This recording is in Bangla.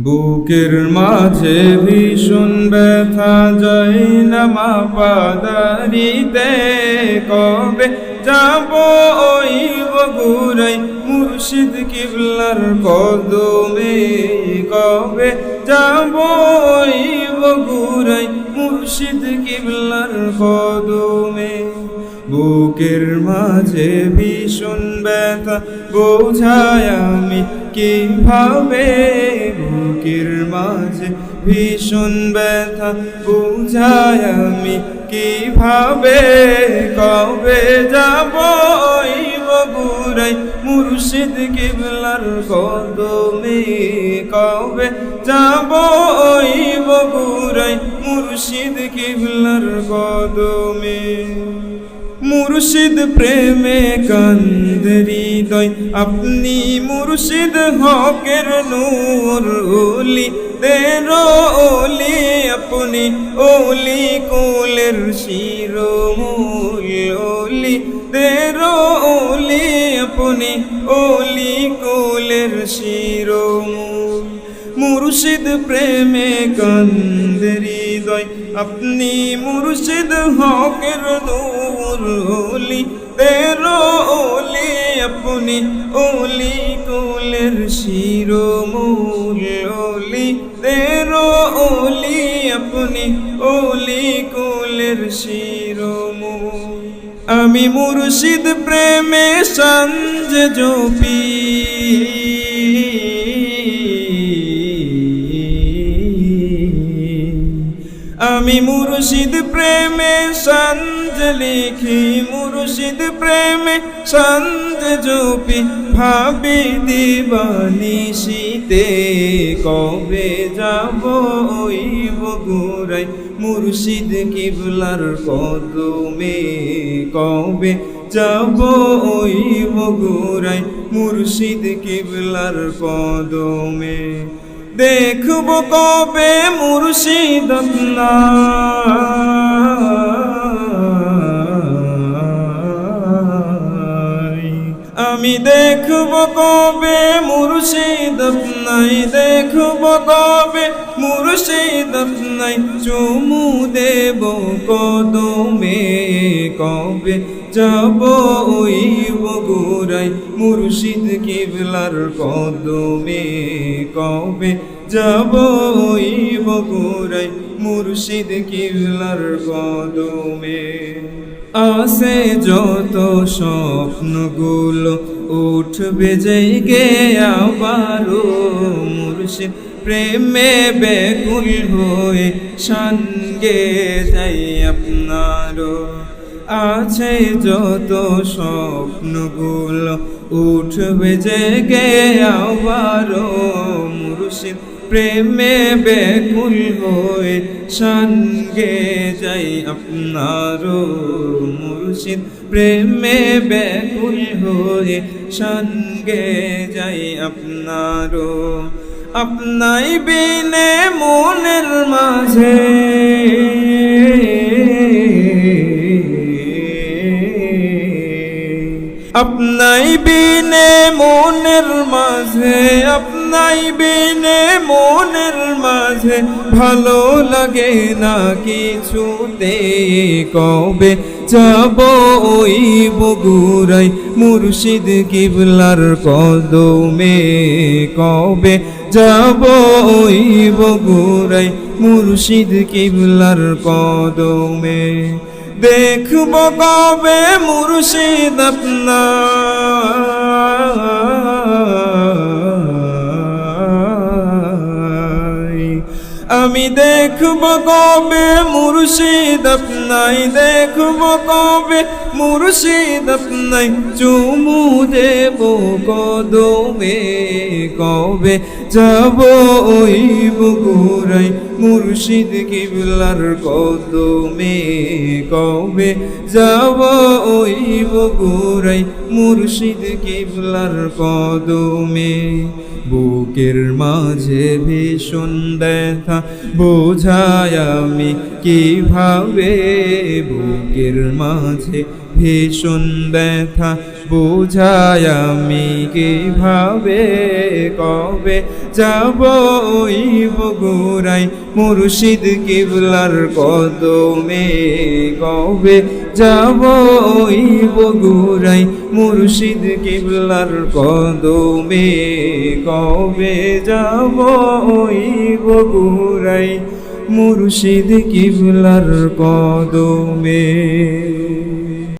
বুকের মাঝে ভীষণ ব্যথা যায় না মা পাদারিতে কবে যাব ওই বগুড়াই মুর্শিদ কিবলার কদমে? কবে যাব ওই বগুড়াই মুর্শিদ কিবলার কদমে? বুকের মাঝে ভীষণ ব্যথা, বোঝায় আমি কীভাবে মাঝে ভীষণ ব্যথা বোঝায় আমি কীভাবে, কবে যাব বগুড়াই মুর্শিদ কিবলার কদমে কবে যাব ওই বগুড়াই মুর্শিদ কিবলার কদমে। মুর্শিদ প্রেমে কান্দরি দয়। আপনি মুর্শিদ হকের নূর ওলি তেরো ওলি আপনি ওলি কুলের শিরোমূল ওলি তেরো ওলি আপনি ওলি কুলের শিরোমূল। মুর্শিদ প্রেমে কান্দের হৃদয়। আপনি মুর্শিদ হকের দূর ওলি তেরো ওলি আপনি ওলি কুলের শিরোমূল ওলি তেরো ওলি আপনি ওলি কুলের শিরোমূল। আমি মুর্শিদ প্রেমে সঞ্জ জপি। আমি মুর্শিদ প্রেমে সঞ্জ লিখি মুর্শিদ প্রেমে সঞ্জ জপি ভাবি দিবানি শীতে কবে যাব ওই বগুড়াই মুর্শিদ কিবলার কদমে কবে যাব ওই বগুড়াই মুর্শিদ কিবলার কদমে দেখব কবে মুর্শিদ আমি দেখব কবে মুর্শিদ নাই দেখব কবে মুর্শিদ নাই চুমু দেব কদমে কবে যাব ওই বগুড়াই মুর্শিদ কিবলার কদমে কবে যাব ওই বগুড়াই মুর্শিদ কিবলার কদমে আসে যত স্বপ্নগুলো উঠবে জেগে আবারও মুর্শিদ প্রেমে বেকুল হয়ে সঙ্গে যাই আপনারও আছে যত স্বপ্নগুলো। উঠবে জেগে আবারও মুর্শিদ। প্রেমে বেকুল হয়ে সঙ্গে যাই আপনারও মুর্শিদ। প্রেমে বেকুল হয়ে সঙ্গে যাই আপনারও আপনাই বিনে মনের মাঝে। আপনাই বিনে মনের মাঝে আপনাই বিনে মনের মাঝে, ভালো লাগে না কিছুতে। কবে যাব ওই বগুড়াই মুর্শিদ কিবলার কদমে। কবে যাব ওই বগুড়াই মুর্শিদ কিবলার কদমে। দেখব কবে মুর্শিদ আপনার আমি দেখব কবে মুর্শিদ আপনাই দেখব কবে মুর্শিদ আপনাই চুমু দেব কদমে কবে যাব ওই বগুড়াই মুর্শিদ কিবলার কদমে কবে যাব ওই বগুড়াই মুর্শিদ কিবলার কদমে? বুকের মাঝে ভীষণ ব্যথা, বোঝায় আমি কীভাবে বুকের মাঝে ভীষণ ব্যথা বোঝায় আমি কীভাবে কবে যাব ওই বগুড়াই মুর্শিদ কিবলার কদমে কবে যাব ওই বগুড়াই মুর্শিদ কিবলার কদমে কবে যাব ওই বগুড়াই মুর্শিদ কিবলার কদমে।